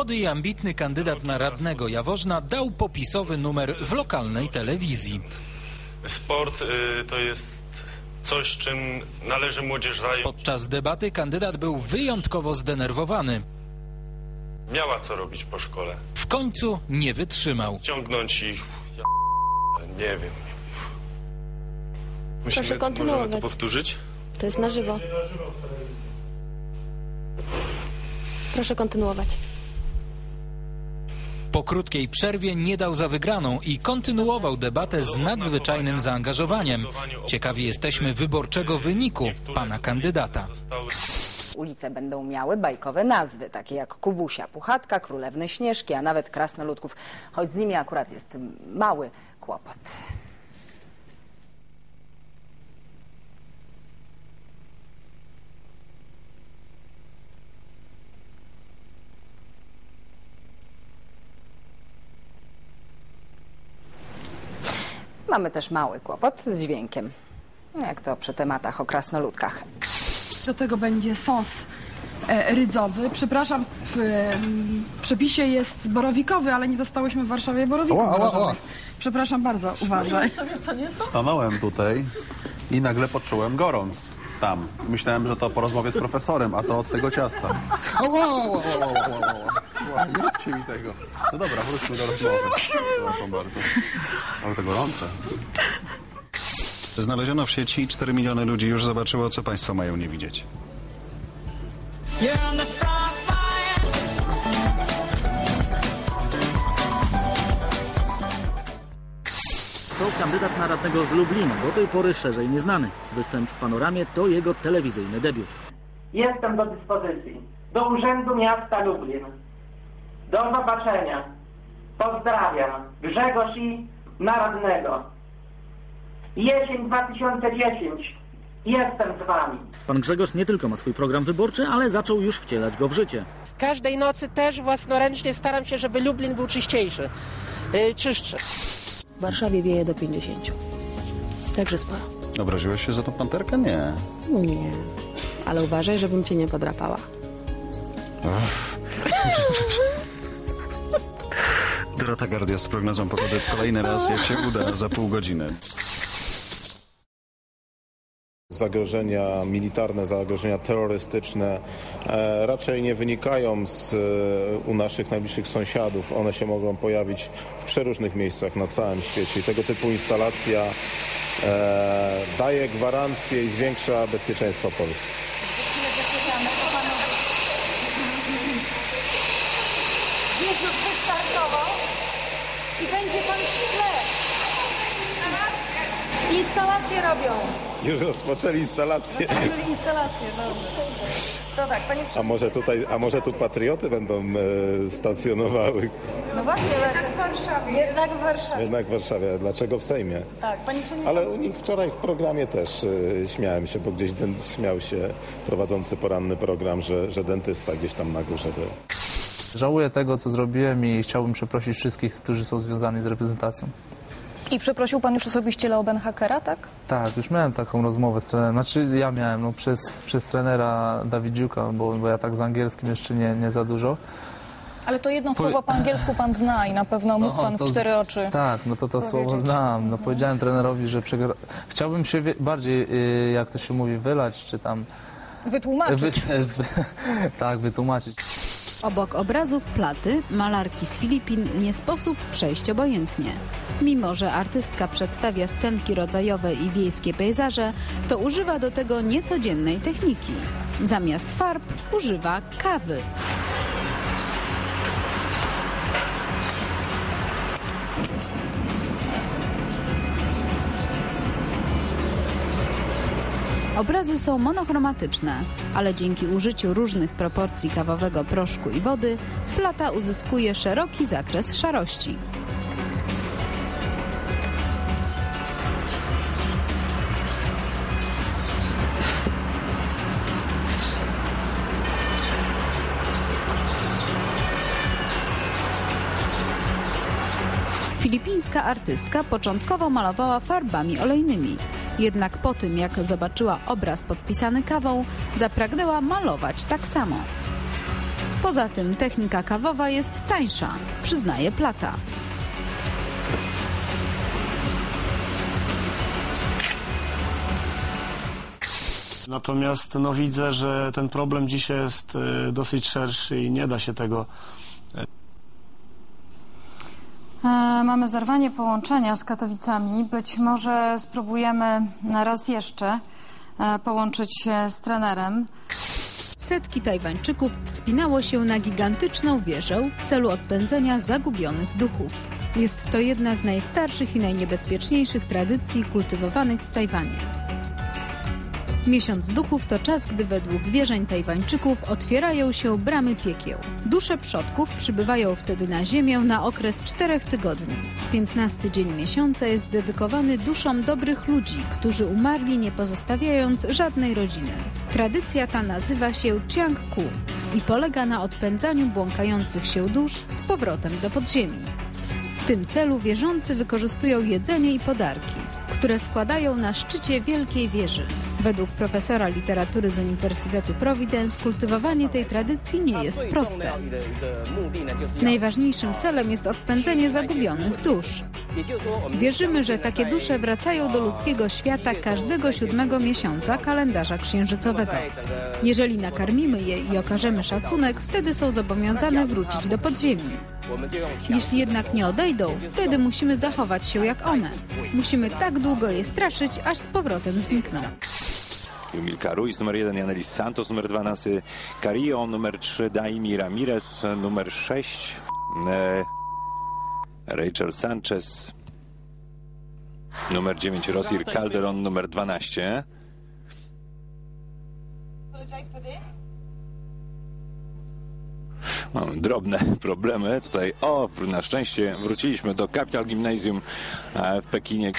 Młody i ambitny kandydat na radnego Jaworzna dał popisowy numer w lokalnej telewizji. Sport y, to jest coś, czym należy młodzież zająć. Podczas debaty kandydat był wyjątkowo zdenerwowany. Miała co robić po szkole. W końcu nie wytrzymał. Ciągnąć ich. Ja, nie wiem. Proszę Musimy, kontynuować. Możemy to powtórzyć? To jest na żywo. Proszę kontynuować. Po krótkiej przerwie nie dał za wygraną i kontynuował debatę z nadzwyczajnym zaangażowaniem. Ciekawi jesteśmy wyborczego wyniku pana kandydata. Ulice będą miały bajkowe nazwy, takie jak Kubusia, Puchatka, Królewny Śnieżki, a nawet Krasnoludków, choć z nimi akurat jest mały kłopot. Mamy też mały kłopot z dźwiękiem, jak to przy tematach o krasnoludkach. Do tego będzie sos e, rydzowy. Przepraszam, w em, przepisie jest borowikowy, ale nie dostałyśmy w Warszawie borowików. Przepraszam bardzo, uważaj. Stanąłem tutaj i nagle poczułem gorąc tam. Myślałem, że to po rozmowie z profesorem, a to od tego ciasta. Ała, ała, ała, ała, ała, ała, ała. Nie róbcie mi tego. No dobra, wróćmy do rozmowy. Przepraszam bardzo. Ale to gorące. Znaleziono w sieci 4 miliony ludzi już zobaczyło, co państwo mają nie widzieć. To kandydat na radnego z Lublina, do tej pory szerzej nieznany. Występ w panoramie to jego telewizyjny debiut. Jestem do dyspozycji. Do Urzędu Miasta Lublin. Do zobaczenia. Pozdrawiam. Grzegorz i na radnego. Jesień 2010. Jestem z wami. Pan Grzegorz nie tylko ma swój program wyborczy, ale zaczął już wcielać go w życie. Każdej nocy też własnoręcznie staram się, żeby Lublin był czyściejszy. Yy, czystszy. W Warszawie wieje do 50. Także sporo. Obraziłeś się za tą panterkę? Nie. Nie. Ale uważaj, żebym cię nie podrapała. Dorota Gardia z prognozą pogody kolejny raz, jak się uda, za pół godziny. Zagrożenia militarne, zagrożenia terrorystyczne e, raczej nie wynikają z, e, u naszych najbliższych sąsiadów. One się mogą pojawić w przeróżnych miejscach na całym świecie tego typu instalacja e, daje gwarancję i zwiększa bezpieczeństwo Polski. Jezus wystartował i będzie pan źle. Instalacje robią. Już rozpoczęli instalację. Czyli instalacje, dobrze. To tak, panie A może tutaj, a może tu patrioty będą e, stacjonowały? No właśnie, jednak w Warszawie. Jednak w Warszawie. Jednak w Warszawie. Dlaczego w Sejmie? Tak, panie przewodniczący. Ale u nich wczoraj w programie też y, śmiałem się, bo gdzieś śmiał się prowadzący poranny program, że, że dentysta gdzieś tam na górze był. Żałuję tego, co zrobiłem i chciałbym przeprosić wszystkich, którzy są związani z reprezentacją. I przeprosił pan już osobiście Leo Benhakera, tak? Tak, już miałem taką rozmowę z trenerem. Znaczy ja miałem no, przez, przez trenera Dawidziuka, bo, bo ja tak z angielskim jeszcze nie, nie za dużo. Ale to jedno Powie- słowo po angielsku pan zna i na pewno mógł No, pan to w cztery oczy. Tak, no to to słowo powiedzieć. znam. No, powiedziałem trenerowi, że przegra... chciałbym się bardziej, y, jak to się mówi, wylać, czy tam... Wytłumaczyć. Wy, wy, tak, wytłumaczyć. Obok obrazów platy, malarki z Filipin nie sposób przejść obojętnie. Mimo, że artystka przedstawia scenki rodzajowe i wiejskie pejzaże, to używa do tego niecodziennej techniki. Zamiast farb używa kawy. Obrazy są monochromatyczne, ale dzięki użyciu różnych proporcji kawowego proszku i wody plata uzyskuje szeroki zakres szarości. Filipińska artystka początkowo malowała farbami olejnymi. Jednak po tym, jak zobaczyła obraz podpisany kawą, zapragnęła malować tak samo. Poza tym technika kawowa jest tańsza, przyznaje Plata. Natomiast no, widzę, że ten problem dzisiaj jest e, dosyć szerszy i nie da się tego Mamy zerwanie połączenia z Katowicami. Być może spróbujemy raz jeszcze e, połączyć się z trenerem. Setki Tajwańczyków wspinało się na gigantyczną wieżę w celu odpędzenia zagubionych duchów. Jest to jedna z najstarszych i najniebezpieczniejszych tradycji kultywowanych w Tajwanie. Miesiąc duchów to czas, gdy według wierzeń Tajwańczyków otwierają się bramy piekieł. Dusze przodków przybywają wtedy na ziemię na okres czterech tygodni. 15 dzień miesiąca jest dedykowany duszom dobrych ludzi, którzy umarli nie pozostawiając żadnej rodziny. Tradycja ta nazywa się Chiang Ku i polega na odpędzaniu błąkających się dusz z powrotem do podziemi. W tym celu wierzący wykorzystują jedzenie i podarki, które składają na szczycie wielkiej wieży. Według profesora literatury z Uniwersytetu Providence kultywowanie tej tradycji nie jest proste. Najważniejszym celem jest odpędzenie zagubionych dusz. Wierzymy, że takie dusze wracają do ludzkiego świata każdego siódmego miesiąca kalendarza księżycowego. Jeżeli nakarmimy je i okażemy szacunek, wtedy są zobowiązane wrócić do podziemi. Jeśli jednak nie odejdą, wtedy musimy zachować się jak one. Musimy tak długo je straszyć, aż z powrotem znikną. Milka Ruiz, numer 1 Janelis Santos, numer 12 Carrillo, numer 3 Daimi Ramirez, numer 6 e, Rachel Sanchez, numer 9 Rosir Calderon, numer 12 Mamy drobne problemy tutaj. O, na szczęście wróciliśmy do Capital Gymnasium w Pekinie.